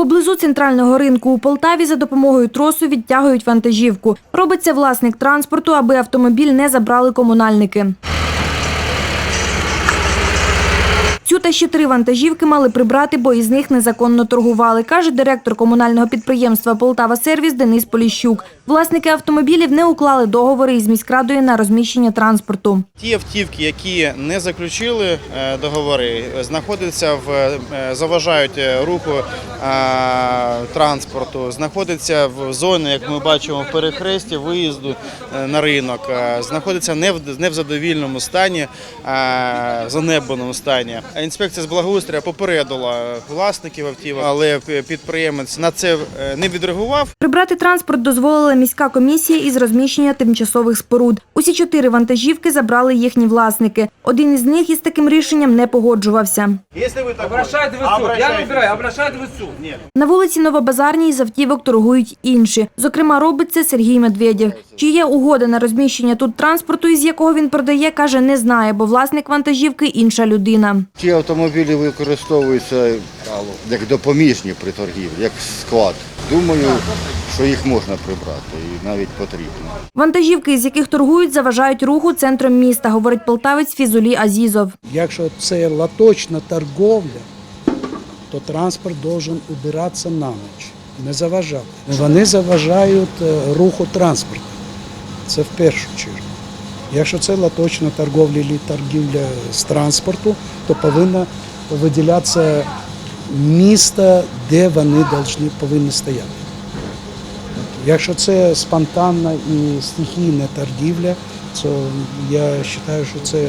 Поблизу центрального ринку у Полтаві за допомогою тросу відтягують вантажівку. Робиться власник транспорту, аби автомобіль не забрали комунальники. Цю та ще три вантажівки мали прибрати, бо із них незаконно торгували, каже директор комунального підприємства Полтава Сервіс Денис Поліщук. Власники автомобілів не уклали договори із міськрадою на розміщення транспорту. Ті автівки, які не заключили е, договори, знаходяться в е, заважають е, руху транспорту, знаходяться в зоні, як ми бачимо, в перехресті виїзду на ринок, знаходяться не в не в задовільному стані, е, занедбаному стані. Інспекція з благоустрою попередила власників автівок, але підприємець на це е, не відреагував. Прибрати транспорт дозволила міська комісія із розміщення тимчасових споруд. Усі чотири вантажівки забрали їхні власники. Один із них із таким рішенням не погоджувався. Якщо ви так Обращайте в суд. Я не вибираю, обращайте в суд. Ні. На вулиці Новобазарній з автівок торгують інші. Зокрема, робить це Сергій Медведєв. Чи є угода на розміщення тут транспорту, із якого він продає, каже, не знає, бо власник вантажівки інша людина. Автомобілі використовуються як допоміжні при торгівлі, як склад. Думаю, що їх можна прибрати і навіть потрібно. Вантажівки, із яких торгують, заважають руху центром міста, говорить полтавець Фізулі Азізов. Якщо це латочна торговля, то транспорт должен убиратися на ніч, не заважати. Вони заважають е, руху транспорту. Це в першу чергу. Якщо це латочна торговля або торгівля з транспорту, то повинно виділятися місто, де вони повинні стояти. Якщо це спонтанна і стихійна торгівля, то я вважаю, що це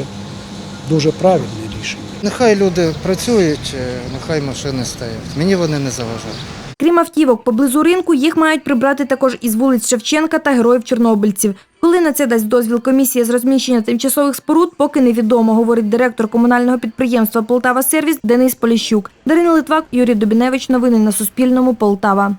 дуже правильне рішення. Нехай люди працюють, е, нехай машини стоять. Мені вони не заважають. Крім автівок, поблизу ринку їх мають прибрати також із вулиць Шевченка та героїв Чорнобильців. Коли на це дасть дозвіл комісія з розміщення тимчасових споруд, поки невідомо, говорить директор комунального підприємства Полтава Сервіс Денис Поліщук. Дарина Литвак, Юрій Дубіневич. Новини на Суспільному. Полтава.